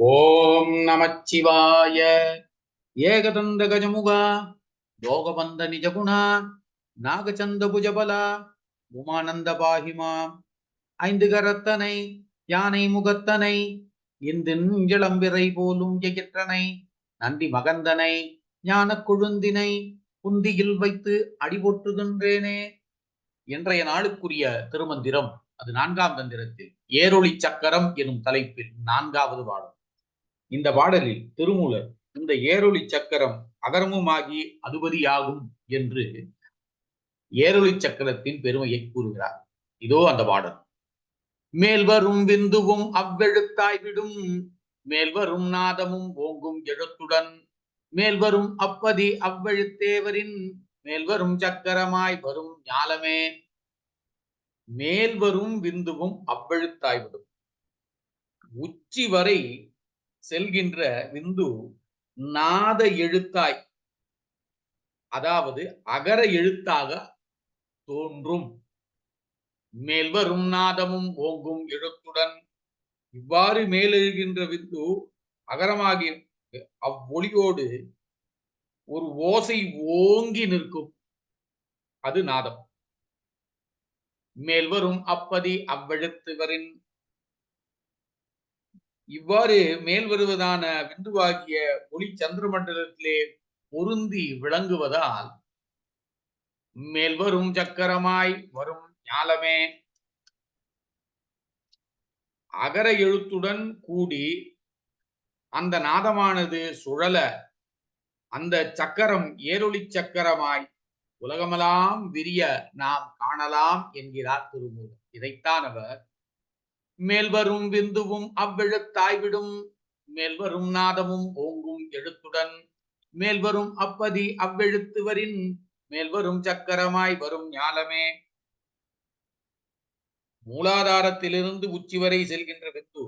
ஓம் நமச்சிவாய. ஏகதந்த கஜமுகா யோகபந்த நிஜகுணா நாகச்சந்த புஜபலா உமானந்த பாகிமா ஐந்து கரத்தனை யானை முகத்தனை இந்து இளம்பிறை போலும் எகிற்றனை நந்தி மகந்தனை ஞான கொழுந்தினை குந்தியில் வைத்து அடிபொட்டுகின்றேனே இன்றைய நாளுக்குரிய திருமந்திரம் அது நான்காம் தந்திரத்தில் ஏரொளி சக்கரம் எனும் தலைப்பில் நான்காவது பாடம் இந்த பாடலில் திருமூலர் இந்த ஏரொளி சக்கரம் அகரமுமாகி அதுபதியாகும் என்று ஏரொளி சக்கரத்தின் பெருமையை கூறுகிறார். இதோ அந்த பாடல். மேல் வரும் விந்துவும் அவ்வெழுத்தாய் விடும் மேல் வரும் நாதமும் ஓங்கும் எழுத்துடன் மேல் வரும் அப்பதி அவ்வெழுத்தேவரின் மேல் வரும் சக்கரமாய் வரும் ஞாலமே. மேல் வரும் விந்துவும் அவ்வெழுத்தாய் விடும். உச்சி வரை செல்கின்ற விந்து நாத எழுத்தாய். அதாவது அகர எழுத்தாக தோன்றும். மேல்வரும் நாதமும் ஓங்கும் எழுத்துடன் இவ்வாறு மேலெழுகின்ற விந்து அகரமாகி அவ்வொளியோடு ஒரு ஓசை ஓங்கி நிற்கும். அது நாதம். மேல் வரும் அப்பதி அவ்வெழுத்துவரின் இவ்வாறு மேல் வருவதான விந்துவாகிய ஒளி சந்திரமண்டலத்திலே பொருந்தி விளங்குவதால் மேல் வரும் சக்கரமாய் வரும் ஞாலமே. அகர எழுத்துடன் கூடி அந்த நாதமானது சுழல அந்த சக்கரம் ஏரொளி சக்கரமாய் உலகமெல்லாம் விரிய நாம் காணலாம் என்கிறார் திருமூலர். இதைத்தான் அவர் மேல் வரும் விந்துவும் அவ்வெழுத்தாய்விடும். மேல் வரும் நாதமும் ஓங்கும் எழுத்துடன். மேல் வரும் அப்பதி அவ்வெழுத்துவரின். மேல் வரும் சக்கரமாய் வரும் ஞாலமே. மூலாதாரத்திலிருந்து உச்சி வரை செல்கின்ற விந்து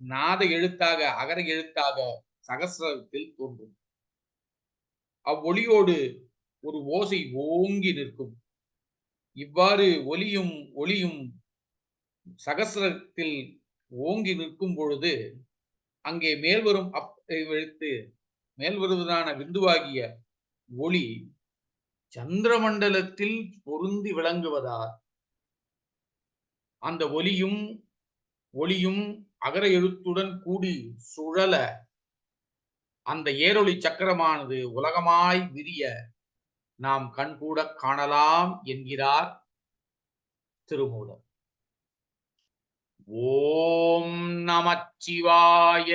நாத எழுத்தாக அகர எழுத்தாக சகசிரத்தில் தோன்றும். அவ்வொளியோடு ஒரு ஓசை ஓங்கி நிற்கும். இவ்வாறு ஒலியும் ஒளியும் சகசிரத்தில் ஓங்கி நிற்கும் பொழுது அங்கே மேல் வரும் அப் எழுத்து மேல்வருவதான விந்துவாகிய ஒளி சந்திரமண்டலத்தில் பொருந்தி விளங்குவதால் அந்த ஒலியும் ஒளியும் அகர எழுத்துடன் கூடி சுழல அந்த ஏரொளி சக்கரமானது உலகமாய் விரிய நாம் கண்கூட காணலாம் என்கிறார் திருமூலர். ஓம் நமச்சிவாய.